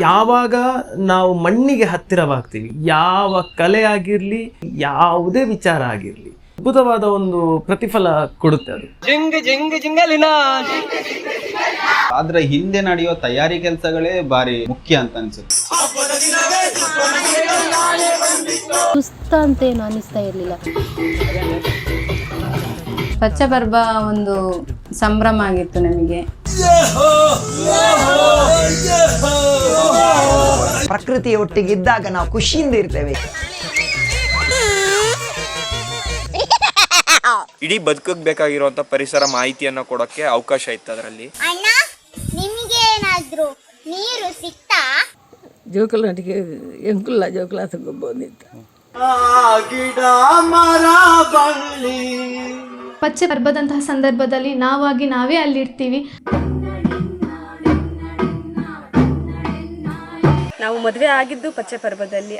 ಯಾವಾಗ ನಾವು ಮಣ್ಣಿಗೆ ಹತ್ತಿರವಾಗ್ತೀವಿ ಯಾವ ಕಲೆ ಆಗಿರಲಿ ಯಾವುದೇ ವಿಚಾರ ಆಗಿರ್ಲಿ ಅದ್ಭುತವಾದ ಒಂದು ಪ್ರತಿಫಲ ಕೊಡುತ್ತೆ ಅದು. ಆದ್ರೆ ಹಿಂದೆ ನಡೆಯೋ ತಯಾರಿ ಕೆಲಸಗಳೇ ಬಾರಿ ಮುಖ್ಯ ಅಂತ ಅನ್ಸುತ್ತೆ. ಸುಸ್ತ ಅಂತ ಏನು ಅನಿಸ್ತಾ ಇರಲಿಲ್ಲ. ಪಚ್ಚಬರ್ಬ ಒಂದು ಸಂಭ್ರಮ ಆಗಿತ್ತು ನಮಗೆ. ಪ್ರಕೃತಿಯ ಒಟ್ಟಿಗೆ ಇದ್ದಾಗ ನಾವು ಖುಷಿಯಿಂದ ಇರ್ತೇವೆ. ಇಡೀ ಬದುಕಕ್ಕೆ ಬೇಕಾಗಿರುವಂಥ ಪರಿಸರ ಮಾಹಿತಿಯನ್ನ ಕೊಡಕ್ಕೆ ಅವಕಾಶ ಇತ್ತು ಅದರಲ್ಲಿ. ಅಣ್ಣ ನಿಮಗೆ ಏನಾದರೂ ನೀರು ಸಿಕ್ತಾ? ಜೋಕುಲಾಟಿಗೆ ಎಂಕುಲ್ಲ ಪಚ್ಚೆ ಬರ್ಬದಂತಹ ಸಂದರ್ಭದಲ್ಲಿ ನಾವಾಗಿ ನಾವೇ ಅಲ್ಲಿರ್ತೀವಿ. ನಾವು ಮದುವೆ ಆಗಿದ್ದು ಪಚ್ಚೆ ಪರ್ವದಲ್ಲಿ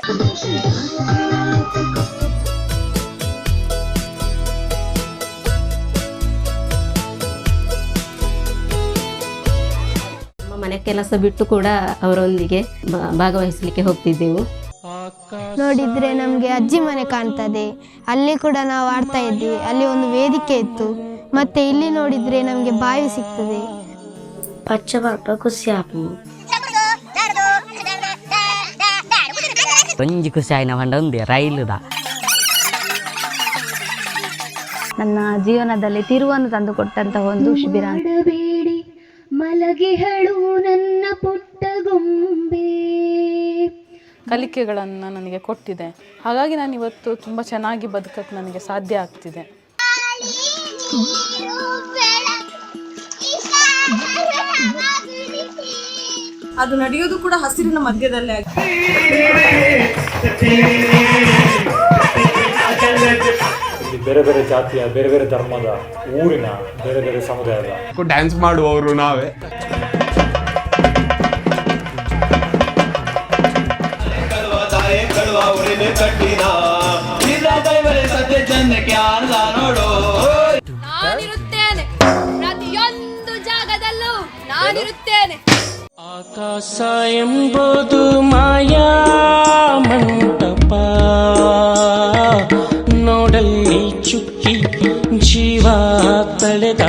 ಕೆಲಸ ಬಿಟ್ಟು ಕೂಡ ಅವರೊಂದಿಗೆ ಭಾಗವಹಿಸಲಿಕ್ಕೆ ಹೋಗ್ತಿದ್ದೆವು. ನೋಡಿದ್ರೆ ನಮಗೆ ಅಜ್ಜಿ ಮನೆ ಕಾಣ್ತದೆ. ಅಲ್ಲಿ ಕೂಡ ನಾವು ಆಡ್ತಾ ಇದ್ವಿ. ಅಲ್ಲಿ ಒಂದು ವೇದಿಕೆ ಇತ್ತು. ಮತ್ತೆ ಇಲ್ಲಿ ನೋಡಿದ್ರೆ ನಮಗೆ ಬಾವಿ ಸಿಗ್ತದೆ. ಪಚ್ಚ ಖುಷಿ ಆಪು. ಒಂಜಿ ಖುಷಿ ಆಯ್ನ ಹೊಂಡ ಒಂದೇ ರೈಲುದ ನನ್ನ ಜೀವನದಲ್ಲಿ ತಿರುವನ್ನು ತಂದು ಕೊಟ್ಟಂತಹ ಒಂದು ಶಿಬಿರ ಮಲಗಿಹಳು ನನ್ನ ಪುಟ್ಟ ಗೊಂಬೆ. ಕಲಿಕೆಗಳನ್ನು ನನಗೆ ಕೊಟ್ಟಿದೆ. ಹಾಗಾಗಿ ನಾನು ಇವತ್ತು ತುಂಬ ಚೆನ್ನಾಗಿ ಬದುಕಕ್ಕೆ ನನಗೆ ಸಾಧ್ಯ ಆಗ್ತಿದೆ. ಅದು ನಡೆಯೋದು ಕೂಡ ಹಸಿರಿನ ಮಧ್ಯದಲ್ಲೇ ಇಲ್ಲಿ ಬೇರೆ ಬೇರೆ ಜಾತಿಯ ಬೇರೆ ಬೇರೆ ಧರ್ಮದ ಊರಿನ ಬೇರೆ ಬೇರೆ ಸಮುದಾಯದ. ಡ್ಯಾನ್ಸ್ ಮಾಡುವವರು ನಾವೇ. ನಾನಿರುತ್ತೇನೆ. ಪ್ರತಿಯೊಂದು ಜಾಗದಲ್ಲೂ ನಾನಿರುತ್ತೇನೆ. ಆಕಾಶ ಎಂಬುದು ಮಾಯಾ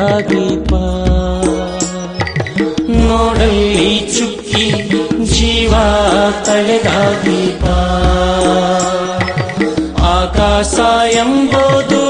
ದೀಪ ನೋಡಲ್ಲಿ ಚುಕ್ಕಿ ಜೀವ ತಳೆದ ದೀಪ ಆಕಾಶ ಎಂಬುದು